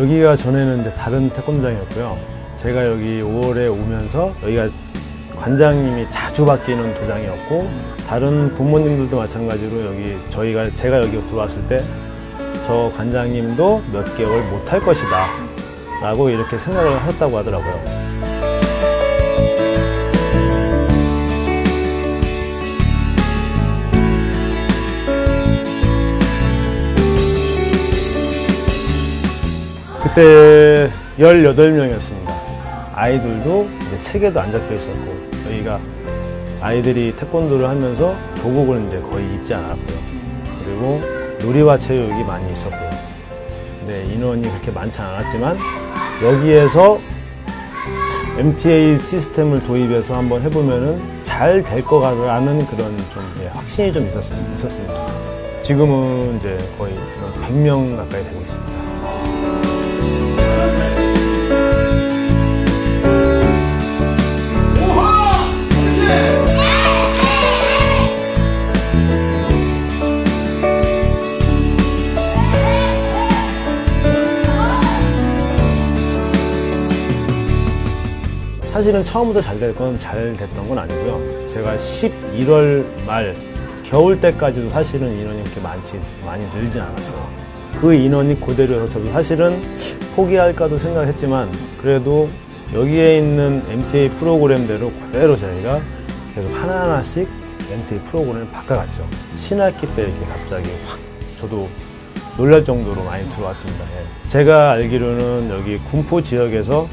여기가 전에는 이제 다른 태권도장이었고요. 제가 여기 5월에 오면서 여기가 관장님이 자주 바뀌는 도장이었고 다른 부모님들도 마찬가지로 여기 저희가 제가 여기 들어왔을 때 저 관장님도 몇 개월 못할 것이다 라고 이렇게 생각을 하셨다고 하더라고요. 그때 18명이었습니다. 아이들도 책에도 안 적혀 있었고, 여기가 아이들이 태권도를 하면서 도복을 이제 거의 입지 않았고요. 그리고 놀이와 체육이 많이 있었고요. 근데 인원이 그렇게 많지 않았지만, 여기에서 MTA 시스템을 도입해서 한번 해보면은 잘 될 것 같다는 그런 좀 예, 확신이 좀 있었, 있었습니다. 지금은 이제 거의 100명 가까이 되고 있습니다. 사실은 처음부터 잘 될 건 잘 됐던 건 아니고요. 제가 11월 말 겨울 때까지도 사실은 인원이 그렇게 많지 많이 늘진 않았어요. 그 인원이 그대로여서 저도 사실은 포기할까도 생각했지만 그래도 여기에 있는 MTA 프로그램대로 그대로 저희가 계속 하나하나씩 MTA 프로그램을 바꿔갔죠. 신학기 때 이렇게 갑자기 확 저도 놀랄 정도로 많이 들어왔습니다. 예. 제가 알기로는 여기 군포 지역에서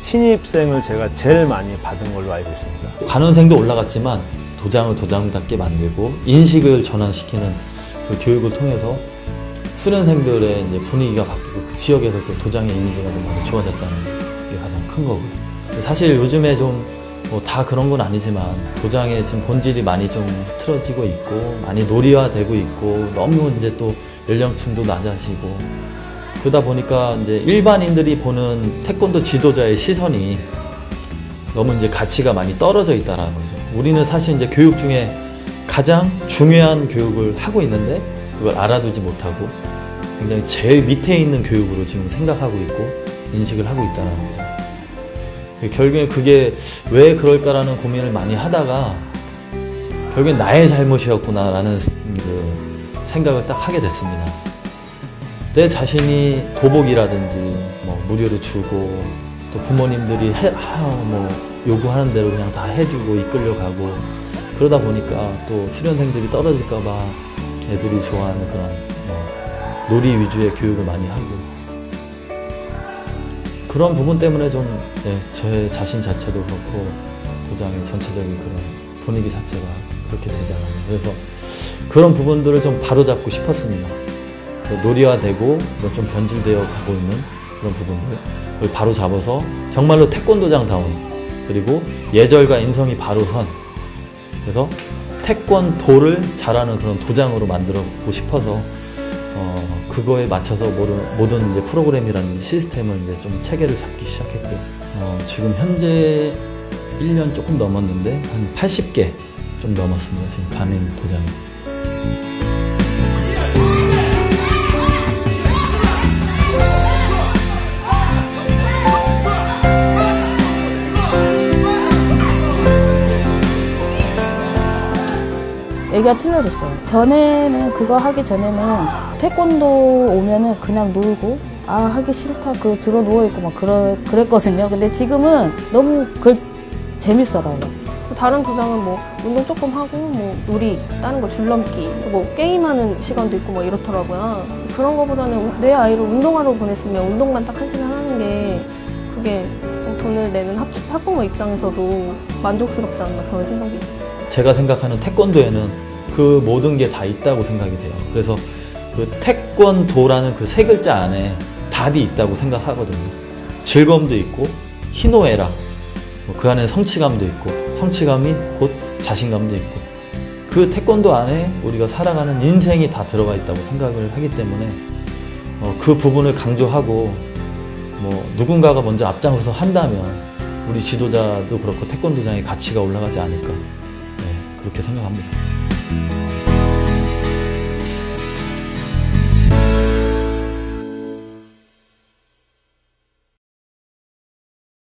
신입생을 제가 제일 많이 받은 걸로 알고 있습니다. 관원생도 올라갔지만 도장을 도장답게 만들고 인식을 전환시키는 그 교육을 통해서 수련생들의 이제 분위기가 바뀌고 그 지역에서 그 도장의 이미지가 좀 많이 좋아졌다는 게 가장 큰 거고요. 사실 요즘에 좀 뭐 다 그런 건 아니지만 도장의 지금 본질이 많이 좀 흐트러지고 있고 많이 놀이화되고 있고 너무 이제 또 연령층도 낮아지고 그러다 보니까 이제 일반인들이 보는 태권도 지도자의 시선이 너무 이제 가치가 많이 떨어져 있다라는 거죠. 우리는 사실 이제 교육 중에 가장 중요한 교육을 하고 있는데 그걸 알아두지 못하고 굉장히 제일 밑에 있는 교육으로 지금 생각하고 있고 인식을 하고 있다는 거죠. 결국에 그게 왜 그럴까라는 고민을 많이 하다가 결국엔 나의 잘못이었구나라는 그 생각을 딱 하게 됐습니다. 내 자신이 도복이라든지 뭐 무료로 주고 또 부모님들이 해, 하, 뭐 요구하는 대로 그냥 다 해주고 이끌려가고 그러다 보니까 또 수련생들이 떨어질까봐 애들이 좋아하는 그런 뭐 놀이 위주의 교육을 많이 하고 그런 부분 때문에 좀 네, 제 자신 자체도 그렇고 도장의 전체적인 그런 분위기 자체가 그렇게 되지 않았나 그래서 그런 부분들을 좀 바로잡고 싶었습니다. 놀이화되고 뭐좀 변질되어 가고 있는 그런 부분들을 바로 잡아서 정말로 태권도장다운 그리고 예절과 인성이 바로 선 그래서 태권도를 잘하는 그런 도장으로 만들어 보고 싶어서 어, 그거에 맞춰서 모든, 모든 이제 프로그램이라는 시스템을 이제 좀 체계를 잡기 시작했고요. 어, 지금 현재 1년 조금 넘었는데 한 80개 좀 넘었습니다. 지금 가맹 도장이. 얘기가 틀려졌어요. 전에는 그거 하기 전에는 태권도 오면은 그냥 놀고 아 하기 싫다 그 들어 누워 있고 막 그러, 그랬거든요. 근데 지금은 너무 그 재밌어요. 다른 도장은 뭐 운동 조금 하고 뭐 놀이 다른 거 줄넘기 뭐 게임하는 시간도 있고 뭐 이렇더라고요. 그런 거보다는 내 아이를 운동하러 보냈으면 운동만 딱 한 시간 하는 게 그게 돈을 내는 합, 학부모 입장에서도 만족스럽지 않나 그런 생각이 들어요. 제가 생각하는 태권도에는 그 모든 게 다 있다고 생각이 돼요. 그래서 그 태권도라는 그 세 글자 안에 답이 있다고 생각하거든요. 즐거움도 있고 희노애락 뭐그 안에 성취감도 있고 성취감이 곧 자신감도 있고 그 태권도 안에 우리가 살아가는 인생이 다 들어가 있다고 생각을 하기 때문에 어, 그 부분을 강조하고 뭐 누군가가 먼저 앞장서서 한다면 우리 지도자도 그렇고 태권도장의 가치가 올라가지 않을까 네, 그렇게 생각합니다.